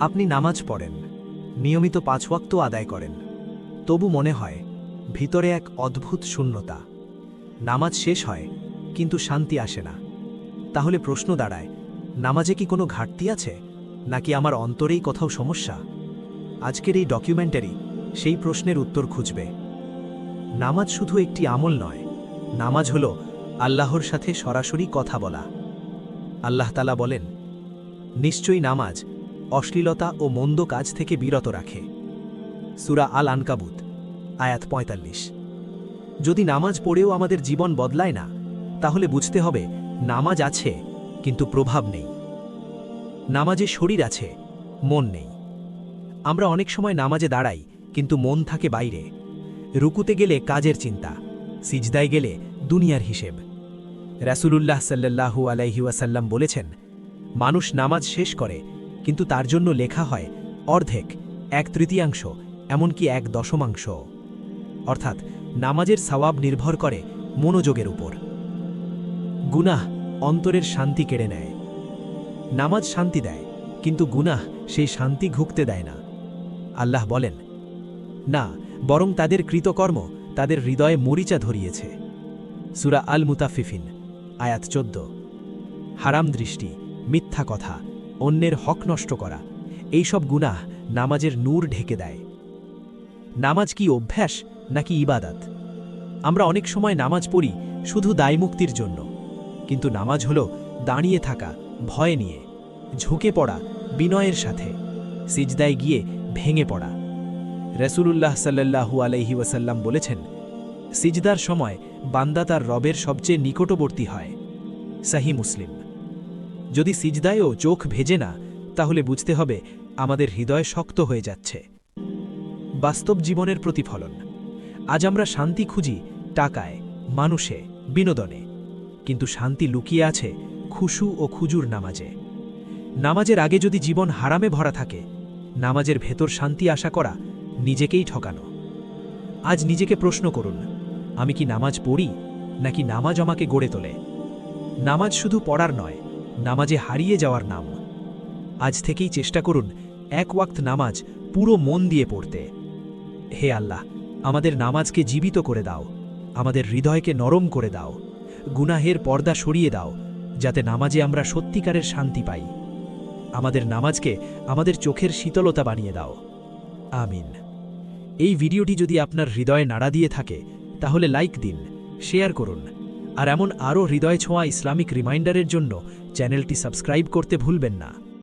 আপনি নামাজ পড়েন। নিয়মিত পাঁচ ওয়াক্ত আদায় করেন। তবু মনে হয়, ভিতরে এক অদ্ভুত শূন্যতা। নামাজ শেষ হয়, কিন্তু শান্তি আসে না। তাহলে প্রশ্ন দাঁড়ায়, নামাজে কি কোনো ঘাটতি আছে? নাকি আমার অন্তরেই কোথাও সমস্যা? আজকের এই ডকুমেন্টারি সেই প্রশ্নের উত্তর খুঁজবে। নামাজ শুধু একটি আমল নয়, নামাজ হল আল্লাহর সাথে সরাসরি কথা বলা। আল্লাহ তালা বলেন, নিশ্চয়ই নামাজ অশ্লীলতা ও মন্দ কাজ থেকে বিরত রাখে। সুরা আল আনকাবুত আয়াত পঁয়তাল্লিশ। যদি নামাজ পড়েও আমাদের জীবন বদলায় না, তাহলে বুঝতে হবে নামাজ আছে, কিন্তু প্রভাব নেই। নামাজে শরীর আছে, মন নেই। আমরা অনেক সময় নামাজে দাঁড়াই, কিন্তু মন থাকে বাইরে। রুকুতে গেলে কাজের চিন্তা, সিজদায় গেলে দুনিয়ার হিসেব। রাসূলুল্লাহ সাল্লাল্লাহু আলাইহি ওয়াসাল্লাম বলেছেন, মানুষ নামাজ শেষ করে কিন্তু তার জন্য লেখা হয় অর্ধেক, এক তৃতীয়াংশ, এমনকি এক দশমাংশ। অর্থাৎ নামাজের সওয়াব নির্ভর করে মনোযোগের উপর। গুনাহ অন্তরের শান্তি কেড়ে নেয়। নামাজ শান্তি দেয়, কিন্তু গুনাহ সেই শান্তি ঘুকতে দেয় না। আল্লাহ বলেন, না, বরং তাদের কৃতকর্ম তাদের হৃদয়ে মরিচা ধরিয়েছে। সুরা আল মুতাফিফিন আয়াত চোদ্দ। হারাম দৃষ্টি, মিথ্যা কথা অন্যের হক নষ্ট করা। এইসব গুনাহ নামাজের নূর ঢেকে দেয়। নামাজ কি অভ্যাস নাকি ইবাদাত? আমরা অনেক সময় নামাজ পড়ি শুধু দায়মুক্তির জন্য। কিন্তু নামাজ হল দাঁড়িয়ে থাকা, ভয় নিয়ে, ঝুঁকে পড়া, বিনয়ের সাথে, সিজদায় গিয়ে ভেঙে পড়া। রসুলুল্লাহ সাল্লাহু আলাইহি ওয়াসাল্লাম বলেছেন, সিজদার সময় বান্দা তার রবের সবচেয়ে নিকটবর্তী হয়। সাহি মুসলিম। যদি সিজদায়ও চোখ ভেজে না, তাহলে বুঝতে হবে আমাদের হৃদয় শক্ত হয়ে যাচ্ছে। বাস্তব জীবনের প্রতিফলন। আজ আমরা শান্তি খুঁজি টাকায়, মানুষে, বিনোদনে। কিন্তু শান্তি লুকিয়ে আছে খুশু ও খুজুর নামাজে। নামাজের আগে যদি জীবন হারামে ভরা থাকে, নামাজের ভেতর শান্তি আশা করা নিজেকেই ঠকানো। আজ নিজেকে প্রশ্ন করুন, আমি কি নামাজ পড়ি নাকি নামাজ আমাকে গড়ে তোলে? নামাজ শুধু পড়ার নয় নামাজে হারিয়ে যাওয়ার নাম। আজ থেকেই চেষ্টা করুন এক ওয়াক্ত নামাজ পুরো মন দিয়ে পড়তে। হে আল্লাহ, আমাদের নামাজকে জীবিত করে দাও। আমাদের হৃদয়কে নরম করে দাও। গুনাহের পর্দা সরিয়ে দাও, যাতে নামাজে আমরা সত্যিকারের শান্তি পাই। আমাদের নামাজকে আমাদের চোখের শীতলতা বানিয়ে দাও। আমিন। এই ভিডিওটি যদি আপনার হৃদয়ে নাড়া দিয়ে থাকে, তাহলে লাইক দিন, শেয়ার করুন। আর এমন আরও হৃদয় ছোঁয়া ইসলামিক রিমাইন্ডারের জন্য চ্যানেলটি সাবস্ক্রাইব করতে ভুলবেন না